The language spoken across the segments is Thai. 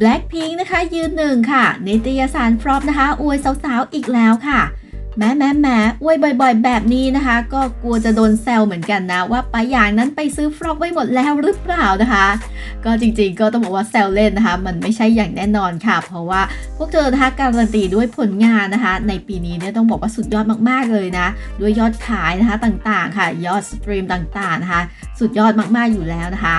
Blackpink นะคะยืนหนึ่งค่ะนิตยสารฟรอปนะคะอวยสาวๆอีกแล้วค่ะ แม้แม้แม้อวยบ่อยๆ แบบนี้นะคะ ก็กลัวจะโดนแซวเหมือนกันนะ ว่าปะอย่างนั้นไปซื้อฟรอปไว้หมดแล้วหรือเปล่านะคะ ก็จริงๆก็ต้องบอกว่าแซวเล่นนะคะ มันไม่ใช่อย่างแน่นอนค่ะ เพราะว่าพวกเธอนะคะการันตีด้วยผลงานนะคะ ในปีนี้เนี่ยต้องบอกว่าสุดยอดมากๆเลยนะด้วยยอดขายนะคะต่างๆ ค่ะ ยอดสตรีมต่างๆนะคะ สุดยอดมากๆอยู่แล้วนะคะ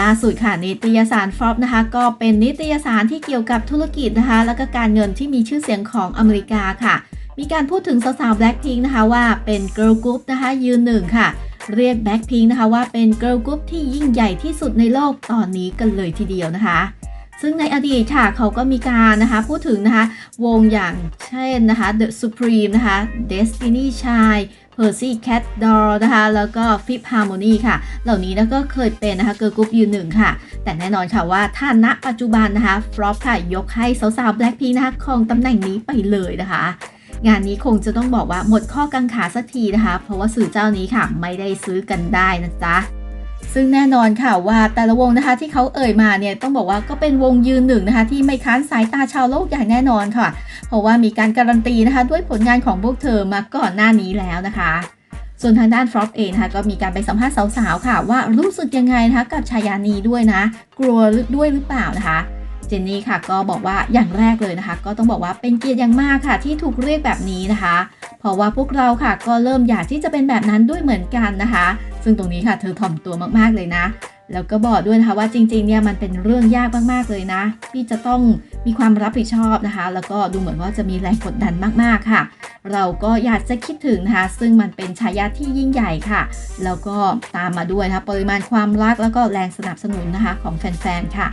ล่าสุดค่ะนิตยสารฟรอปนะคะ ก็เป็นนิตยสารที่เกี่ยวกับธุรกิจนะคะ แล้วก็การเงินที่มีชื่อเสียงของอเมริกาค่ะ มีการพูดถึงสาวๆ Blackpink นะคะว่าเป็น Girl Group นะคะยืนหนึ่งค่ะ เรียก Blackpink นะคะว่าเป็น Girl Group ที่ยิ่งใหญ่ที่สุดในโลกตอนนี้กันเลยทีเดียวนะคะ ซึ่งในอดีตค่ะเขาก็มีการนะคะพูดถึงนะคะวงอย่างเช่นนะคะ The Supreme นะคะ Destiny Child Percy Cat Doll นะคะ แล้วก็ Fifth Harmony ค่ะ เหล่านี้นะก็เคยเป็นนะคะเกิร์ลกรุ๊ปยืนหนึ่งค่ะ แต่แน่นอนค่ะว่าถ้าณปัจจุบันนะคะฟลอปค่ะ ยกให้สาวๆ Blackpink นะคะครองตำแหน่งนี้ไปเลยนะคะ งานนี้คงจะต้องบอกว่าหมดข้อกังขาสักทีนะคะ เพราะว่าสื่อเจ้านี้ค่ะ ไม่ได้ซื้อกันได้นะจ๊ะ ซึ่งแน่นอนค่ะว่าแต่ละวงนะคะที่เขาเอ่ยมาเนี่ยต้องบอกว่าก็เป็นวงยืนหนึ่งนะคะที่ไม่ค้านสายตาชาวโลกอย่างแน่นอนค่ะ เพราะว่ามีการการันตีนะคะด้วยผลงานของพวกเธอมาก่อนหน้านี้แล้วนะคะ ส่วนทางด้านฟรอปเองนะคะก็มีการไปสัมภาษณ์สาวๆค่ะ ว่ารู้สึกยังไงนะคะกับชายานีด้วยนะ กลัวด้วยหรือเปล่านะคะ เจนนี่ค่ะก็บอกว่าอย่างแรกเลยนะคะ ก็ต้องบอกว่าเป็นเกียรติอย่างมากค่ะที่ถูกเรียกแบบนี้นะคะ เพราะว่าพวกเราค่ะก็เริ่มอยากที่จะเป็นแบบนั้นด้วยเหมือนกันนะคะ ซึ่งตรงนี้ค่ะเธอถ่อมตัวมากๆเลยนะ แล้วก็บอกด้วยนะคะว่าจริงๆเนี่ยมันเป็นเรื่องยากมากๆเลยนะ ที่จะต้องมีความรับผิดชอบนะคะ แล้วก็ดูเหมือนว่าจะมีแรงกดดันมากๆค่ะ เราก็อยากจะคิดถึงนะคะ ซึ่งมันเป็นฉายาที่ยิ่งใหญ่ค่ะ แล้วก็ตามมาด้วยนะคะปริมาณความรักแล้วก็แรงสนับสนุนนะคะของแฟนๆค่ะ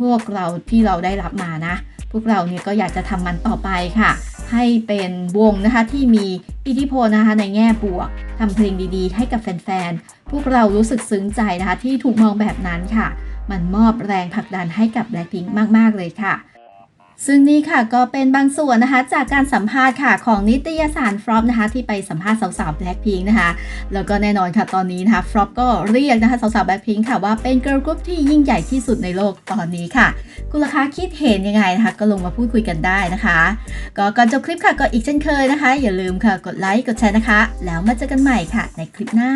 พวกเราที่เราได้รับมานะ พวกเราเนี่ยก็อยากจะทำมันต่อไปค่ะ ให้เป็นวงนะคะที่มีอิทธิพลนะคะในแง่บวกทำเพลงดีๆ ให้กับแฟนๆ พวกเรารู้สึกซึ้งใจนะคะที่ถูกมองแบบนั้นค่ะ มันมอบแรงผลักดันให้กับ Blackpink มากๆเลยค่ะ ซึ่งนี่ค่ะก็เป็นบางส่วนนะคะ จากการสัมภาษณ์ค่ะของนิตยสารฟรอปนะคะ ที่ไปสัมภาษณ์สาวๆ Blackpink นะคะ แล้วก็แน่นอนค่ะตอนนี้นะคะฟรอปก็เรียกนะคะสาวๆ Blackpink ค่ะว่าเป็นเกิร์ลกรุ๊ปที่ยิ่งใหญ่ที่สุดในโลกตอนนี้ค่ะ คุณราคาคิดเห็นยังไงนะคะ ก็ลงมาพูดคุยกันได้นะคะ ก็ก่อนจบคลิปค่ะก็อีกเช่นเคยนะคะ อย่าลืมค่ะกดไลค์กดแชร์นะคะ แล้วมาเจอกันใหม่ค่ะ ในคลิปหน้า